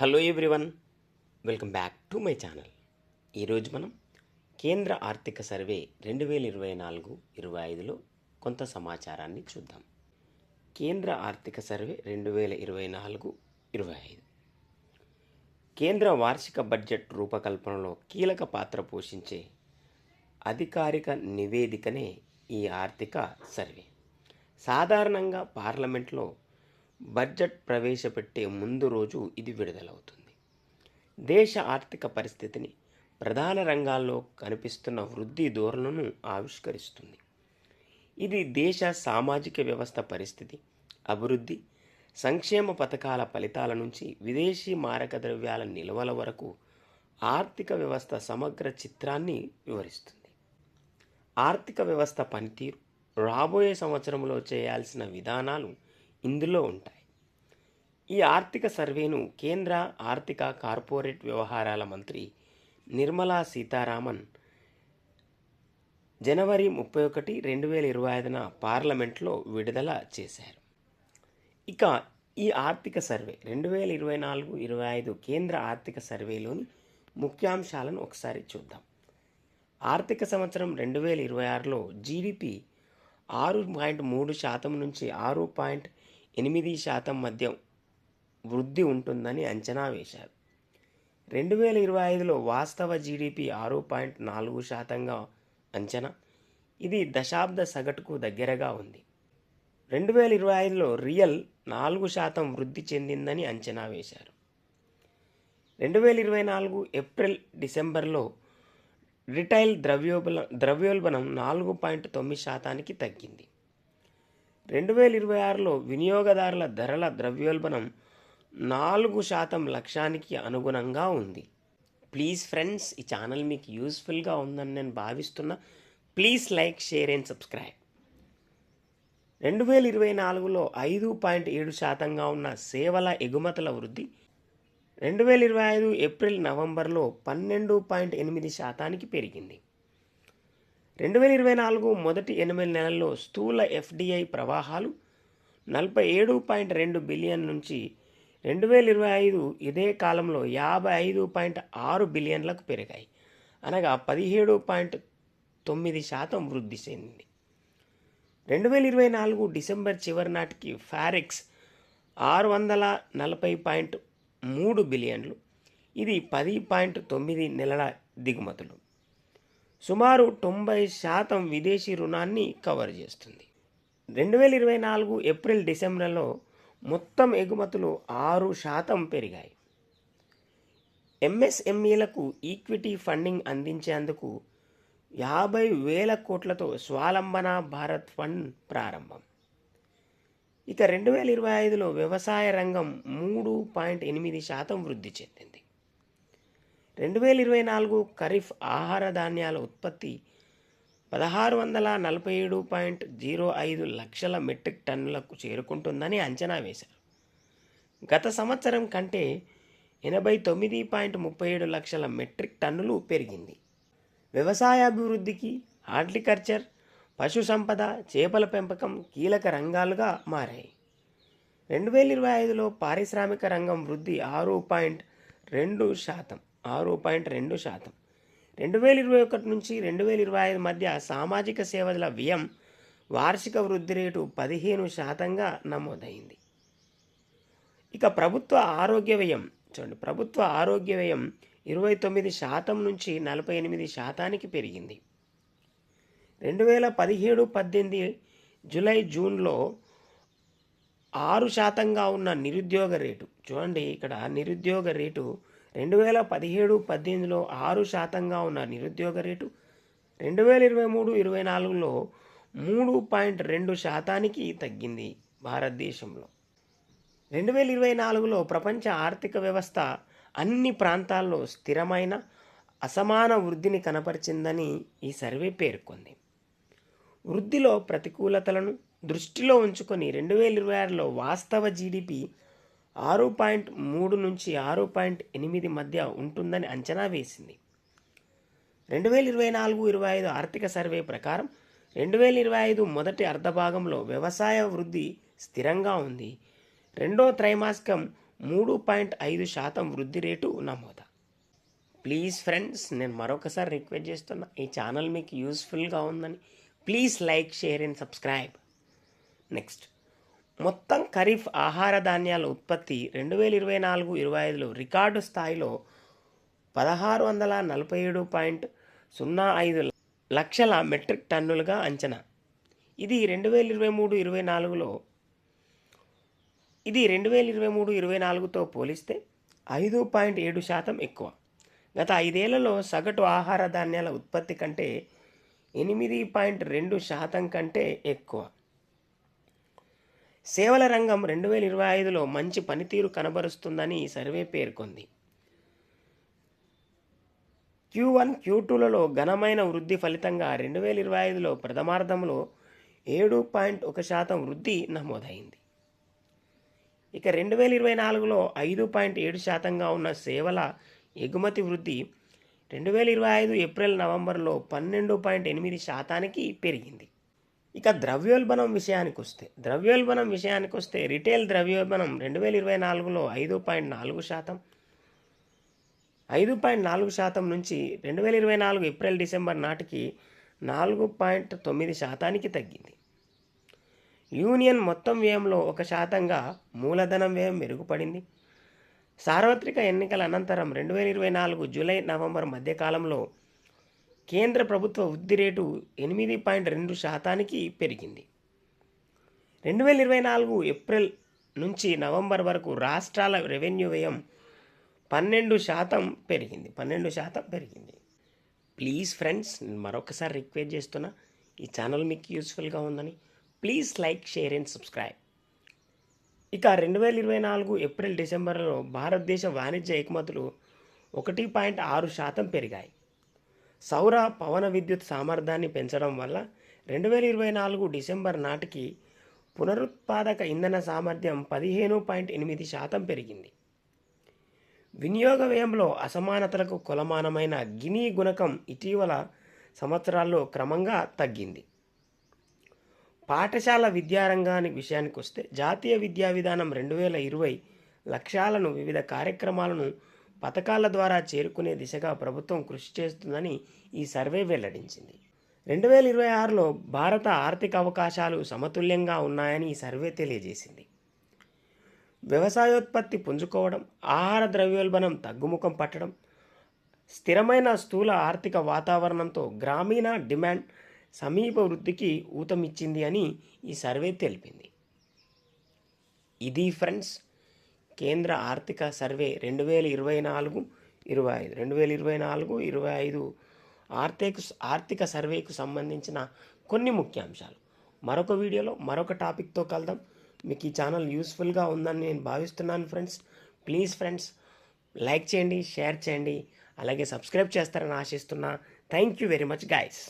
Hello everyone welcome back to my channel ఈరోజు మనం కేంద్ర ఆర్థిక సర్వే రెండు వేల ఇరవై నాలుగు ఇరవై ఐదులో కొంత సమాచారాన్ని చూద్దాం. కేంద్ర ఆర్థిక సర్వే రెండు వేల ఇరవై నాలుగు ఇరవై ఐదు. కేంద్ర వార్షిక బడ్జెట్ రూపకల్పనలో కీలక పాత్ర పోషించే అధికారిక నివేదికనే ఈ ఆర్థిక సర్వే. సాధారణంగా పార్లమెంట్లో బడ్జెట్ ప్రవేశపెట్టే ముందు రోజు ఇది విడుదలవుతుంది. దేశ ఆర్థిక పరిస్థితిని ప్రధాన రంగాల్లో కనిపిస్తున్న వృద్ధి ధోరణులను ఆవిష్కరిస్తుంది. ఇది దేశ సామాజిక వ్యవస్థ పరిస్థితి అభివృద్ధి సంక్షేమ పథకాల ఫలితాల నుంచి విదేశీ మారక ద్రవ్యాల నిల్వల వరకు ఆర్థిక వ్యవస్థ సమగ్ర చిత్రాన్ని వివరిస్తుంది. ఆర్థిక వ్యవస్థ పనితీరు రాబోయే సంవత్సరంలో చేయాల్సిన విధానాలు ఇందులో ఉంటాయి. ఈ ఆర్థిక సర్వేను కేంద్ర ఆర్థిక కార్పొరేట్ వ్యవహారాల మంత్రి నిర్మలా సీతారామన్ జనవరి ముప్పై ఒకటి రెండు వేల ఇరవై ఐదున పార్లమెంట్లో విడుదల చేశారు. ఇక ఈ ఆర్థిక సర్వే రెండు వేల ఇరవై నాలుగు ఇరవై ఐదు కేంద్ర ఆర్థిక సర్వేలోని ముఖ్యాంశాలను ఒకసారి చూద్దాం. ఆర్థిక సంవత్సరం రెండు వేల ఇరవై ఆరులో జీడిపి ఆరు పాయింట్ మూడు శాతం నుంచి ఆరు పాయింట్ ఎనిమిది శాతం మధ్య వృద్ధి ఉంటుందని అంచనా వేశారు. రెండు వేల ఇరవై ఐదులో వాస్తవ జీడిపి ఆరు పాయింట్ నాలుగు శాతంగా అంచనా. ఇది దశాబ్ద సగటుకు దగ్గరగా ఉంది. రెండు వేల ఇరవై ఐదులో రియల్ నాలుగు శాతం వృద్ధి చెందిందని అంచనా వేశారు. రెండు వేల ఇరవై నాలుగు ఏప్రిల్ డిసెంబర్లో రిటైల్ ద్రవ్యోబల ద్రవ్యోల్బణం నాలుగు పాయింట్ తొమ్మిది శాతానికి తగ్గింది. రెండు వేల ఇరవై ఆరులో వినియోగదారుల ధరల ద్రవ్యోల్బణం నాలుగు శాతం లక్ష్యానికి అనుగుణంగా ఉంది. ప్లీజ్ ఫ్రెండ్స్ ఈ ఛానల్ మీకు యూస్ఫుల్గా ఉందని నేను భావిస్తున్నా. Please like share and subscribe. రెండు వేల ఇరవై నాలుగులో ఐదు పాయింట్ ఏడు శాతంగా ఉన్న సేవల ఎగుమతుల వృద్ధి రెండు వేల ఇరవై ఐదు ఏప్రిల్ నవంబర్లో పన్నెండు పాయింట్ ఎనిమిది శాతానికి పెరిగింది. రెండు వేల ఇరవై నాలుగు మొదటి ఎనిమిది నెలల్లో స్థూల ఎఫ్డిఐ ప్రవాహాలు నలభై ఏడు పాయింట్ రెండు బిలియన్ నుంచి రెండు వేల ఇరవై ఐదు ఇదే కాలంలో యాభై ఐదు పాయింట్ ఆరు బిలియన్లకు పెరిగాయి. అనగా పదిహేడు పాయింట్ తొమ్మిది శాతం వృద్ధి చెందింది. రెండు వేల ఇరవై నాలుగు డిసెంబర్ చివరి నాటికి ఫారెక్స్ ఆరు వందల నలభై పాయింట్ మూడు బిలియన్లు. ఇది పది పాయింట్ తొమ్మిది నెలల దిగుమతులు. సుమారు తొంభై శాతం విదేశీ రుణాన్ని కవర్ చేస్తుంది. రెండు వేల ఇరవై నాలుగు ఏప్రిల్ డిసెంబర్లో మొత్తం ఎగుమతులు ఆరు శాతం పెరిగాయి. ఎంఎస్ఎంఈలకు ఈక్విటీ ఫండింగ్ అందించేందుకు యాభై వేల కోట్లతో స్వాలంబన భారత్ ఫండ్ ప్రారంభం. ఇక రెండు వేల ఇరవై ఐదులో వ్యవసాయ రంగం మూడు పాయింట్ ఎనిమిది శాతం వృద్ధి చెందింది. రెండు వేల ఇరవై నాలుగు ఖరీఫ్ ఆహార ధాన్యాల ఉత్పత్తి పదహారు వందల నలభై ఏడు పాయింట్ జీరో ఐదు లక్షల మెట్రిక్ టన్నులకు చేరుకుంటుందని అంచనా వేశారు. గత సంవత్సరం కంటే ఎనభై తొమ్మిది పాయింట్ ముప్పై ఏడు లక్షల మెట్రిక్ టన్నులు పెరిగింది. వ్యవసాయాభివృద్ధికి హార్టికల్చర్ పశు సంపద చేపల పెంపకం కీలక రంగాలుగా మారాయి. రెండు వేల ఇరవై ఐదులో పారిశ్రామిక రంగం వృద్ధి ఆరు పాయింట్ రెండు శాతం. ఆరు పాయింట్ రెండు శాతం. రెండు వేల ఇరవై ఒకటి నుంచి రెండు వేల ఇరవై ఐదు మధ్య సామాజిక సేవల వ్యయం వార్షిక వృద్ధి రేటు పదిహేను శాతంగా నమోదైంది. ఇక ప్రభుత్వ ఆరోగ్య వ్యయం చూడండి ప్రభుత్వ ఆరోగ్య వ్యయం ఇరవై తొమ్మిది శాతం నుంచి నలభై ఎనిమిది శాతానికి పెరిగింది. రెండు వేల పదిహేడు పద్దెనిమిది జూలై జూన్లో ఆరు శాతంగా ఉన్న నిరుద్యోగ రేటు చూడండి ఇక్కడ నిరుద్యోగ రేటు రెండు వేల పదిహేడు పద్దెనిమిదిలో ఆరు శాతంగా ఉన్న నిరుద్యోగ రేటు రెండు వేల ఇరవై మూడు ఇరవై నాలుగులో మూడు పాయింట్ రెండు శాతానికి తగ్గింది భారతదేశంలో. రెండు వేల ఇరవై నాలుగులో ప్రపంచ ఆర్థిక వ్యవస్థ అన్ని ప్రాంతాల్లో స్థిరమైన అసమాన వృద్ధిని కనపరిచిందని ఈ సర్వే పేర్కొంది. వృద్ధిలో ప్రతికూలతలను దృష్టిలో ఉంచుకొని రెండు వేల ఇరవై ఆరులో వాస్తవ జీడిపి ఆరు పాయింట్ మూడు నుంచి ఆరు పాయింట్ ఎనిమిది మధ్య ఉంటుందని అంచనా వేసింది. రెండు వేల ఇరవై నాలుగు ఇరవై ఐదు ఆర్థిక సర్వే ప్రకారం రెండు వేల ఇరవై ఐదు మొదటి అర్ధభాగంలో వ్యవసాయ వృద్ధి స్థిరంగా ఉంది. రెండో త్రైమాసికం మూడు పాయింట్ ఐదు శాతం వృద్ధి రేటు నమోద. ప్లీజ్ ఫ్రెండ్స్ నేను మరొకసారి రిక్వెస్ట్ చేస్తున్నా ఈ ఛానల్ మీకు యూస్ఫుల్గా ఉందని. Please like share and subscribe. Next. మొత్తం ఖరీఫ్ ఆహార ధాన్యాల ఉత్పత్తి రెండు వేల ఇరవై నాలుగు ఇరవై ఐదులో రికార్డు స్థాయిలో పదహారు వందల నలభై ఏడు పాయింట్ సున్నా ఐదు లక్షల మెట్రిక్ టన్నులుగా అంచనా. ఇది రెండు వేల ఇరవై మూడు ఇరవై నాలుగులో ఇది రెండు వేల ఇరవై మూడు ఇరవై నాలుగుతో పోలిస్తే ఐదు పాయింట్ ఏడు శాతం ఎక్కువ. గత ఐదేళ్ళలో సగటు ఆహార ధాన్యాల ఉత్పత్తి కంటే ఎనిమిది పాయింట్ రెండు శాతం కంటే ఎక్కువ. సేవల రంగం రెండు వేల ఇరవై ఐదులో మంచి పనితీరు కనబరుస్తుందని ఈ సర్వే పేర్కొంది. క్యూ వన్ క్యూ టూలలో ఘనమైన వృద్ధి ఫలితంగా రెండు వేల ఇరవై ఐదులో ప్రథమార్థంలో ఏడు పాయింట్ ఒక శాతం వృద్ధి నమోదైంది. ఇక రెండు వేల ఇరవై నాలుగులో ఐదు పాయింట్ ఏడు శాతంగా ఉన్న సేవల ఎగుమతి వృద్ధి రెండు వేల ఇరవై ఐదు ఏప్రిల్ నవంబర్లో పన్నెండు పాయింట్ ఎనిమిది శాతానికి పెరిగింది. ఇక ద్రవ్యోల్బణం విషయానికి వస్తే ద్రవ్యోల్బణం విషయానికి వస్తే రిటైల్ ద్రవ్యోల్బణం రెండు వేల ఇరవై నాలుగులో ఐదు పాయింట్ నాలుగు శాతం. ఐదు పాయింట్ నాలుగు శాతం నుంచి రెండు వేల ఇరవై నాలుగు ఏప్రిల్ డిసెంబర్ నాటికి నాలుగు పాయింట్ తొమ్మిది శాతానికి తగ్గింది. యూనియన్ మొత్తం వ్యయంలో ఒక శాతంగా మూలధనం వ్యయం మెరుగుపడింది. సార్వత్రిక ఎన్నికల అనంతరం రెండు వేల ఇరవై నాలుగు జూలై నవంబర్ మధ్యకాలంలో కేంద్ర ప్రభుత్వ వృద్ధి రేటు ఎనిమిది పాయింట్ రెండు శాతానికి పెరిగింది. రెండు వేల ఇరవై నాలుగు ఏప్రిల్ నుంచి నవంబర్ వరకు రాష్ట్రాల రెవెన్యూ వ్యయం పన్నెండు శాతం పెరిగింది. పన్నెండు శాతం పెరిగింది. ప్లీజ్ ఫ్రెండ్స్ మరొకసారి రిక్వెస్ట్ చేస్తున్నా ఈ ఛానల్ మీకు యూస్ఫుల్గా ఉందని please like share and subscribe. ఇక రెండు వేల ఇరవై నాలుగు ఏప్రిల్ డిసెంబర్లో భారతదేశ వాణిజ్య ఎగుమతులు ఒకటి పాయింట్ ఆరు శాతం పెరిగాయి. సౌర పవన విద్యుత్ సామర్థ్యాన్ని పెంచడం వల్ల రెండు వేల ఇరవై నాలుగు డిసెంబర్ నాటికి పునరుత్పాదక ఇంధన సామర్థ్యం పదిహేను పాయింట్ ఎనిమిది శాతం పెరిగింది. వినియోగ వ్యయంలో అసమానతలకు కొలమానమైన గినీ గుణకం ఇటీవల సంవత్సరాల్లో క్రమంగా తగ్గింది. పాఠశాల విద్యారంగానికి విషయానికి వస్తే జాతీయ విద్యా విధానం రెండు వేల ఇరవై లక్ష్యాలను వివిధ కార్యక్రమాలను పథకాల ద్వారా చేరుకునే దిశగా ప్రభుత్వం కృషి చేస్తుందని ఈ సర్వే వెల్లడించింది. రెండు వేల ఇరవై ఆరులో భారత ఆర్థిక అవకాశాలు సమతుల్యంగా ఉన్నాయని ఈ సర్వే తెలియజేసింది. వ్యవసాయోత్పత్తి పుంజుకోవడం ఆహార ద్రవ్యోల్బణం తగ్గుముఖం పట్టడం స్థిరమైన స్థూల ఆర్థిక వాతావరణంతో గ్రామీణ డిమాండ్ సమీప వృద్ధికి ఊతమిచ్చింది అని ఈ సర్వే తెలిపింది. ఇది ఫ్రెండ్స్ కేంద్ర ఆర్థిక సర్వే రెండు వేల ఇరవై నాలుగు ఇరవై ఐదు. రెండు వేల ఇరవై నాలుగు ఇరవై ఐదు ఆర్థిక ఆర్థిక సర్వేకు సంబంధించిన కొన్ని ముఖ్యాంశాలు. మరొక వీడియోలో మరొక టాపిక్తో కలుద్దాం. మీకు ఈ ఛానల్ యూస్ఫుల్గా ఉందని నేను భావిస్తున్నాను ఫ్రెండ్స్. ప్లీజ్ ఫ్రెండ్స్ లైక్ చేయండి షేర్ చేయండి అలాగే సబ్స్క్రైబ్ చేస్తారని ఆశిస్తున్నా. Thank you very much guys.